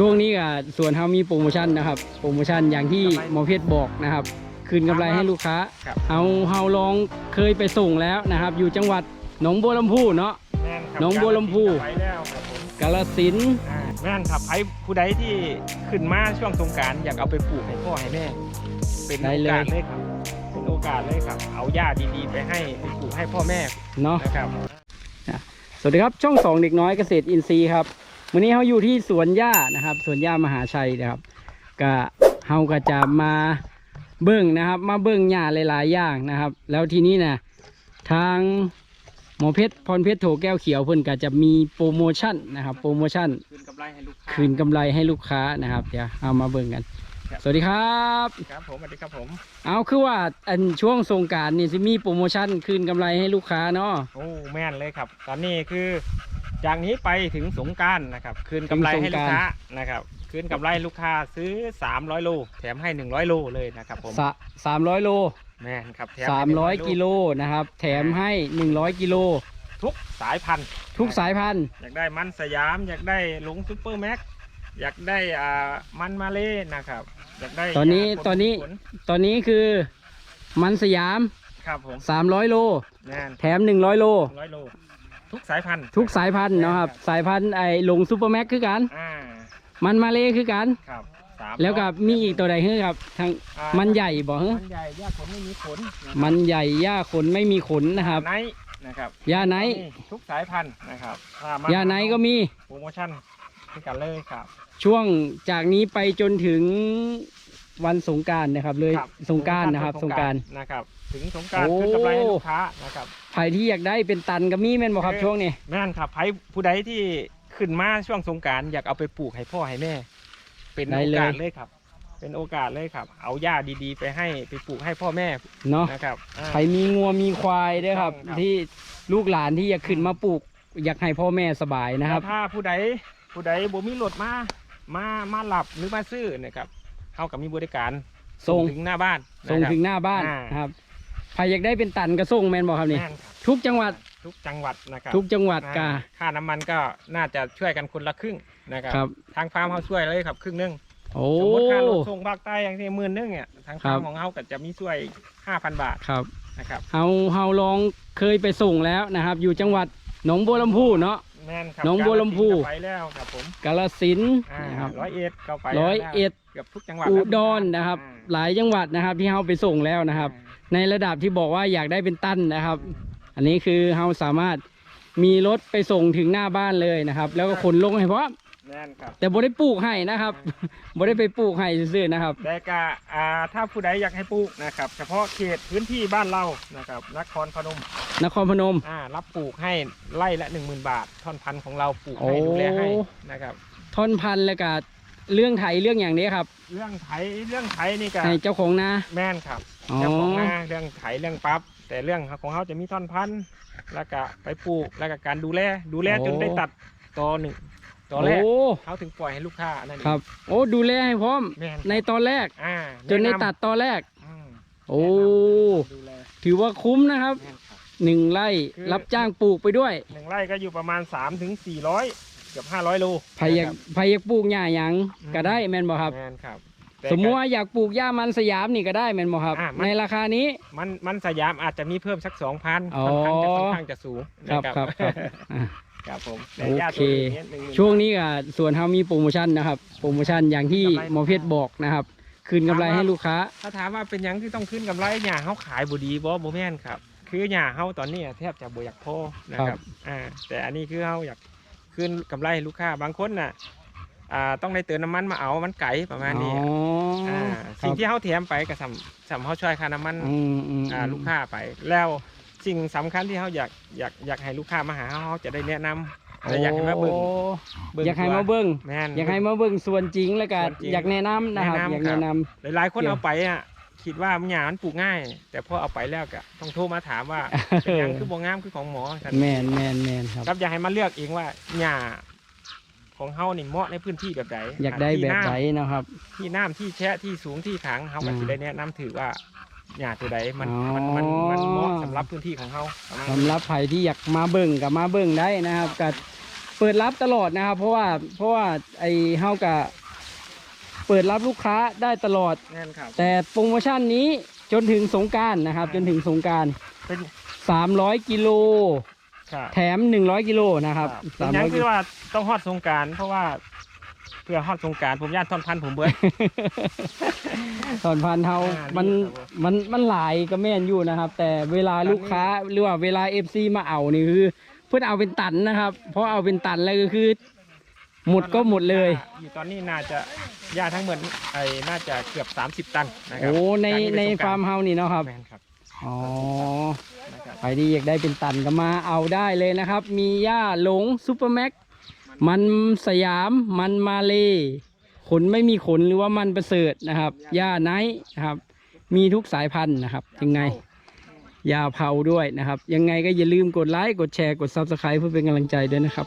ช่วงนี้ก็ส่วนเฮามีโปรโมชั่นนะครับ โปรโมชั่นอย่างที่หมอเพชรบอกนะครับ คืนกำไรให้ลูกค้า ครับ เอาเฮาลองเคยไปส่งแล้วนะครับ อยู่จังหวัดหนองบัวลำพูเนาะ แม่นครับน้องบัวลำพูไว้แล้วครับผมกาลสินธุ์อ่าแม่นครับไอ้ผู้ใดที่ขึ้นมาช่วงสงกรารอยากเอาไปปลูกให้พ่อให้แม่ เป็นโอกาสเลยครับเป็นโอกาสเลยครับ เอาหญ้าดีๆ ไปให้ไปปลูกให้พ่อแม่เนาะ นะครับ สวัสดีครับ ช่องสองเด็กน้อยเกษตรอินทรีย์ครับ วันนี้เราอยู่ที่สวนหญ้านะครับ สวนหญ้ามหาชัยนะครับก็เฮาก็จะมาเบิ้งนะครับ มาเบิ้งหญ้าหลายๆอย่างนะครับ แล้วทีนี้นะทางหมอเพชรพรเพชรโถแก้วเขียวเพิ่นก็จะมีโปรโมชั่นนะครับ โปรโมชั่นคืนกำไรให้ลูกค้าคืนกำไรให้ลูกค้านะครับ เดี๋ยวเอามาเบิ้งกันครับสวัสดีครับ ครับผมสวัสดีครับผม เอาคือว่าอันช่วงสงกรารนี่จะมีโปรโมชั่นคืนกำไรให้ลูกค้าเนาะ โอ้แม่นเลยครับ ตอนนี้คือ จากนี้ไปถึงสงกรารนะครับ คืนกำไรให้ลูกค้านะครับ คืนกำไรให้ลูกค้าซื้อ 300 โล แถมให้ 100 โลเลยนะครับผมสะสามร้อยโลแม่นครับแถมสามให้ร้อย100กิโลนะครับ แถมให้หนึ่งร้อยกิโลทุกสายพันธุ์ทุกสายพันธุ์ อยากได้มันสยาม อยากได้หลงซูเปอร์แม็กอยากได้อ่ามันมาเล่นะครับ อยากได้ตอนนี้ยาผลตอนนี้ ผลตอนนี้คือมันสยาม ครับผม300 โล แม่นแถม 100 โล ร้อยโล ทุกสายพันธุ์ทุกสายพันธุ์เนาะครับ สายพันธุ์ไอหลงซูเปอร์แม็กคือกัน อ่ามันมาเลคือกัน ครับสามแล้วก็มีอีกตัวใดคือครับทางอ่ามันใหญ่บ่ฮะมันใหญ่ยากผลไม่มีขนนะครับมันใหญ่ย่าขนไม่มีขนนะครับไนท์นะครับย่าไนท์นี่ทุกสายพันธุ์นะครับถ้มย่าไนท์ก็มีโปรโมชั่นที่กันเลยครับ ช่วงจากนี้ไปจนถึงวันสงกรารนะครับ เลยครับสงกรารนะครับ สงกราร นะครับ ถึงสงกรารโอ้ คืนกำไรให้ลูกค้านะครับใครที่อยากได้เป็นตันก็มีแม่นบ่ครับเออ ช่วงนี้ แม่นครับไผผู้ใดที่ขึ้นมาช่วงสงกรารอยากเอาไปปลูกให้พ่อให้แม่ เป็นได้โอเลย กาสเลยครับ เป็นโอกาสเลยครับ เอาหญ้าดีๆ ไปให้ไปปลูกให้พ่อแม่เนาะนะครับอ่าใครมีงัวมีควายด้วยครับ ครับ ที่ลูกหลานที่อยากขึ้นมาปลูก อยากให้พ่อแม่สบายนะครับแล้วถ้าผู้ใดผู้ใดบ่มีรถมามามาหลับหรือมาซื้อนะครับเขากับมีบริการส่ง ถึงหน้าบ้านส่งนะครับ ถึงหน้าบ้านอ่านะครับใค รอยากได้เป็นตันก็ส่งแม่นบอกครับนี่ แม่นครับทุกจังหวัดทุกจังหวัดนะครับทุกจังหวัดกาอ่าค่าน้ำมันก็น่าจะช่วยกันคนละครึ่งนะครับ ครับ ทางฟาร์มเขาช่วยเลยครับครึ่งหนึงโอ้ สมมติค่ารถส่งภาคใต้อย่างที่หมื่นนึงเนี่ยทางครัฟาร์บมของเขาก็จะมีช่วย 5,000 บาทครับนะครับเฮาเฮาลองเคยไปส่งแล้วนะครับ อยู่จังหวัดหนองบัวลำพูเนาะ แม่นครับน้องบัวลำพู กาฬสินธุ์ก็ไปแล้วครับผมกาลสินธุ์อ่านะครับ ร้อยเอ็ดก็ไปร้อยแล้วเอ็ดเกือบทุกจังหวัดอุแล้วดรนะครับอ่าหลายจังหวัดนะครับที่เฮาไปส่งแล้วนะครับ ในระดับที่บอกว่าอยากได้เป็นตันนะครับ อันนี้คือเฮาสามารถมีรถไปส่งถึงหน้าบ้านเลยนะครับ แล้วก็ขนลงให้พร้อมแม่นครับ แต่บ่ได้ปลูกให้นะครับบ่ได้ไปปลูกให้ซื่อๆนะครับแต่กะอ่าถ้าผู้ใดอยากให้ปลูกนะครับ เฉพาะเขตพื้นที่บ้านเรานะครับนครพนมนครพนมอ่ารับปลูกให้ไร่ละ 10,000 บาท ท่อนพันธุ์ของเราปลูกให้โอ้ดูแลให้นะครับท่อนพันธุ์แล้วก็ เรื่องไถเรื่องอย่างนี้ครับ เรื่องไถเรื่องไถนี่ก็ให้เจ้าของนา แม่นครับอ๋อเจ้าของนาเรื่องไถเรื่องปรั๊บแต่เรื่องของเขาจะมีท่อนพันธุ์แล้วก็ไปปลูกแล้วก็การดูแลดูแลจนได้ตัดตอหนึ่งตอแรกโอ้เขาถึงปล่อยให้ลูกค้านั่นเองครับ โอ้ดูแลให้พร้อม แม่นในตอนแรก อ่าจนได้แะำตัดตอนแรก อืมโอ้ดูแลถือว่าคุ้มนะครับแม่นครับ หนึ่งไร่คือ รับจ้างปลูกไปด้วย หนึ่งไร่ก็อยู่ประมาณ3ถึง400 เกือบ500โลใครอยากนะครับใครอยากปลูกหญ้าหยังอืมก็ได้แม่นบ่ครับแม่นครับแต่สมมติว่าอยากปลูกหญ้ามันสยามนี่ก็ได้แม่นบ่ครับ อะมัน ในราคานี้ มันมันสยามอาจจะมีเพิ่มสักสองพันอ๋อ ค่อนข้างจะค่อนข้างจะสูงครับนะครับครับอะ ครับผมโอเคแต่ญาติตัวนี้หนึ่งหมื่นช่วงนี้ก็ส่วนเฮามีโปรโมชั่นนะครับ โปรโมชั่นอย่างที่กำไรหมอเพชรบอกนะครับ คืนกำไรให้ลูกค้า ถ้าถามว่าเป็นหยังที่ต้องขึ้นกำไรหญ้าเขาขายบุดีบ่บ่แม่นครับ คือหญ้าเขาตอนนี้แทบจะบ่อยากพอนะคครัรับ บอ่าแต่อันนี้คือเขาอยาก ขึ้นกำไรให้ลูกค้าบางคนน่ะอ่าต้องได้เติมน้ำมันมาเอามันไก่ประมาณนี้อ๋ออ่าคสิ่งรับที่เขาแถมไปก็สำสำเขาช่วยค่าน้ำมันอืมอืมอ่าลูกค้าไป แล้วสิ่งสำคัญที่เขาอยากอยากอยากให้ลูกค้ามาหาเขาเขาจะได้แนะนำและอยากให้มาเบิ่งโอ้เบิ่งอยากให้มาเบิ่งแม่น อยากให้มาเบิ่งส่วนจริงแล้วก็ส่วนจริงอยากแนะนำนะครับแนะนำอยากครับ แนะนำ หลายๆคนเดี๋ยวเอาไปอะ คิดว่ามันหยามันปลูกง่าย แต่พอเอาไปแล้วก็ต้องโทรมาถามว่าเป็นหยังคือบ่งามคือของหมอครับแมนแมนแมนครับ ครับอยากให้มาเลือกเองว่าหญ้าของเฮานี่เหมาะในพื้นที่แบบใดอยากได้แบบไหนที่นะครับำที่น้ำที่แชะที่สูงที่ขังเฮาก็อืมสิได้แนะนำถือว่าหญ้าตัวใดมันอ๋อ มันมันมันเหมาะสำหรับพื้นที่ของเฮาประมาณสำหรับใครที่อยากมาเบิ่งกับมาเบิ่งได้นะครับกับเปิดรับตลอดนะครับ เพราะว่าเพราะว่าไอ้เฮากะ เปิดรับลูกค้าได้ตลอด แน่นครับ แต่โปรโมชั่นนี้จนถึงสงกรารนะครับ จนถึงสงกรารเป็น300 กิโล ครับแถม 100 กิโลนะครับเป็นหยัง300กิคือโล ว่าต้องฮอดสงกรารเพราะว่าเพื่อฮอดสงกรารผมย่านท่อนพันผมเบิด ตอนพันเฮาอ่านี่มันครับผมมันมันหลายก็แม่นอยู่นะครับ แต่เวลาลูกค้าหรือว่าเวลา FC มาเอานี่คือ เพื่อนเอาเป็นตันนะครับ เพราะเอาเป็นตันแล้วก็คือ หมดก็หมดเลยอยู่ตอนนี้น่าจะหญ้าทั้งหมดไอ้น่าจะเกือบ 30 ตันนะครัโอ้ในการที่ในไปสงกฟาร์มเฮานี่เนาะครับแม่นครับอ๋อนะครับใครที่อยากได้เป็นตันก็มาเอาได้เลยนะครับ มีหญ้าหลงซูเปอร์แม็กมันสยามมันมาเลขนไม่มีขนหรือว่ามันประเสริฐนะครับหญ้าไนท์นะครับ มีทุกสายพันธุ์นะครับ ยังไงยาเผาด้วยนะครับ ยังไงก็อย่าลืมกดไลค์กดแชร์กด Subscribe เพื่อเป็นกำลังใจด้วยนะครับ